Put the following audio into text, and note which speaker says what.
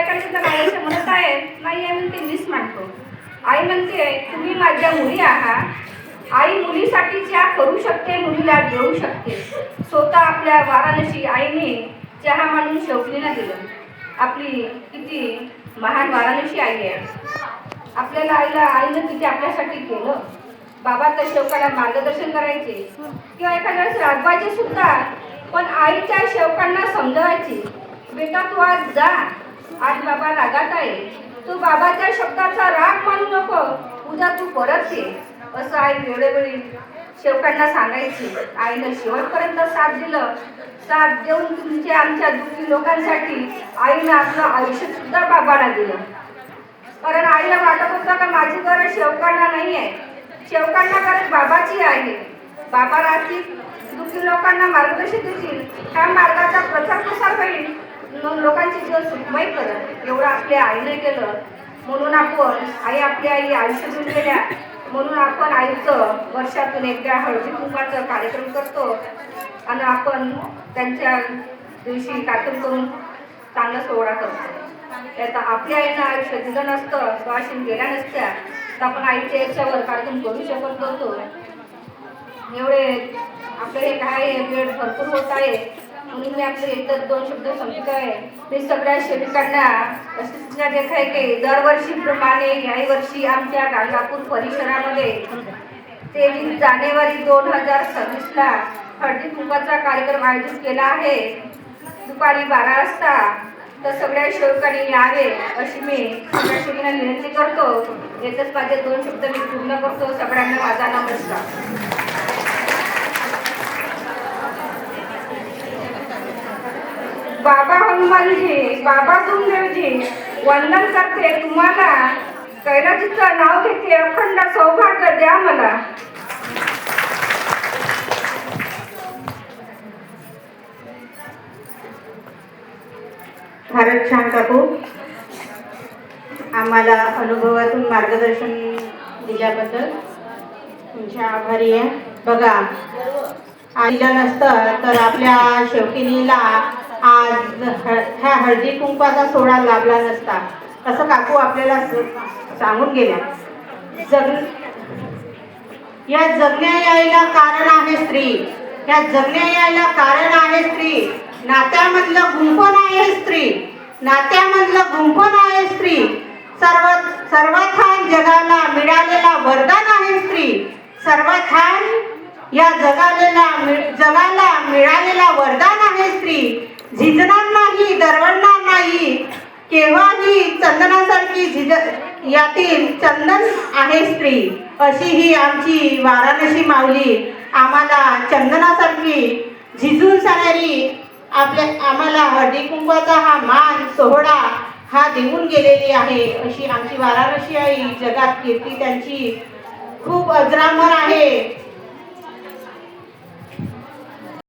Speaker 1: एखाद्या तर आई म्हणत आहे नाही आई म्हणते मीच मांडतो आई म्हणते तुम्ही माझ्या मुली आहात. आई मुलीसाठी ज्या करू शकते मुलीला घेऊ शकते. स्वतः आपल्या वाराणसी आईने चहा मांडून शौकलीला दिलं. आपली किती महान वाराणसी आई आहे. आपल्याला आईला आईनं किती आपल्यासाठी केलं. बाबा तर शेवकाला मार्गदर्शन करायचे. किंवा एखाद्या वेळेस रागवायचे सुद्धा पण आईच्या शेवकांना समजवायची. बेटा तू आज जा. आज बाबा रागात आहे. तू बाबाच्या शब्दाचा राग मानू नको. उद्या तू परत ये. असं आई वेळोवेळी शेवकांना सांगायची. आईनं शेवटपर्यंत साथ दिलं. साथ देऊन तुमच्या आमच्या दुःखी लोकांसाठी आईनं आपलं आयुष्य सुद्धा बाबाला दिलं. कारण आईला वाटत होतं का माझी गरज शेवकांना नाही आहे. शेवकांना गरज बाबाची आहे. बाबा राहतील दुःखी लोकांना मार्गदर्शन देतील. त्या मार्गाचा प्रचार प्रसार होईल? मग लोकांचे जीवन सुखमय करत एवढं आपल्या आईने केलं म्हणून आपण आई आपली आई आयुष्य देऊन गेल्या म्हणून आपण आईचं वर्षातून एकदा हळदी कुंकाचा कार्यक्रम करतो. आणि आपण त्यांच्या दिवशी कार्यक्रम करून चांगला सोहळा करतो. आता आपल्या आईनं आयुष्य दिलं नसतं स्वाशीन गेल्या नसत्या तर आपण आईच्या याच्यावर कार्यक्रम करू शकत नव्हतो. एवढे आपलं हे काय आहे, वेळ भरपूर होत आहे. म्हणून मी आपले एकच दोन शब्द संपत आहे मी सगळ्या शेतकऱ्यांना सूचना देत आहे की दरवर्षीप्रमाणे याही वर्षी आमच्या गाणगापूर परिसरामध्ये तेवीस जानेवारी दोन हजार सव्वीसला हळदी कुंभाचा कार्यक्रम आयोजित केला आहे. दुपारी बारा वाजता तर सगळ्या शेवकांनी यावे अशी मी सगळ्या सेविकांना विनंती करतो. येतच माझे दोन शब्द मी पूर्ण करतो. सगळ्यांना माझा नमस्कार. बाबा बाबा तुमदेवजी वंदन करते तुम्हाला कैलाजीचं नाव घेते अखंड सौभाग्य द्या मला.
Speaker 2: फारच छान काकू. आम्हाला अनुभवातून मार्गदर्शन दिल्याबद्दल तुमच्या आभारी आहे. बघा आणलं नसतं तर आपल्या शेवकिनीला आज ह्या हळदी कुंकवाचा सोहळा लाभला नसता. असं काकू आपल्याला सांगून गेल्या. जग या जगण्या यायला कारण आहे स्त्री. या जगण्या यायला कारण आहे स्त्री. नात्यामधलं गुंफण आहे स्त्री. नात्यामधलं गुंफण आहे स्त्री. सर्व सर्वथान जगाला मिळालेला वरदान आहे स्त्री. सर्वथान या जगालेला मि- जगाला मिळालेला वरदान आहे स्त्री. झिजणार नाही दरवडणार नाही. केव्हाही चंदनासारखी झिज यातील चंदन आहे स्त्री. अशी ही आमची वाराणसी माऊली आम्हाला चंदनासारखी झिजून जाणारी आपल्या आम्हाला हळदीकुंभाचा हा मान सोहळा हा देऊन गेलेली आहे. अशी आमची वाराणसी आई जगात कीर्ती त्यांची खूप अजरामर आहे.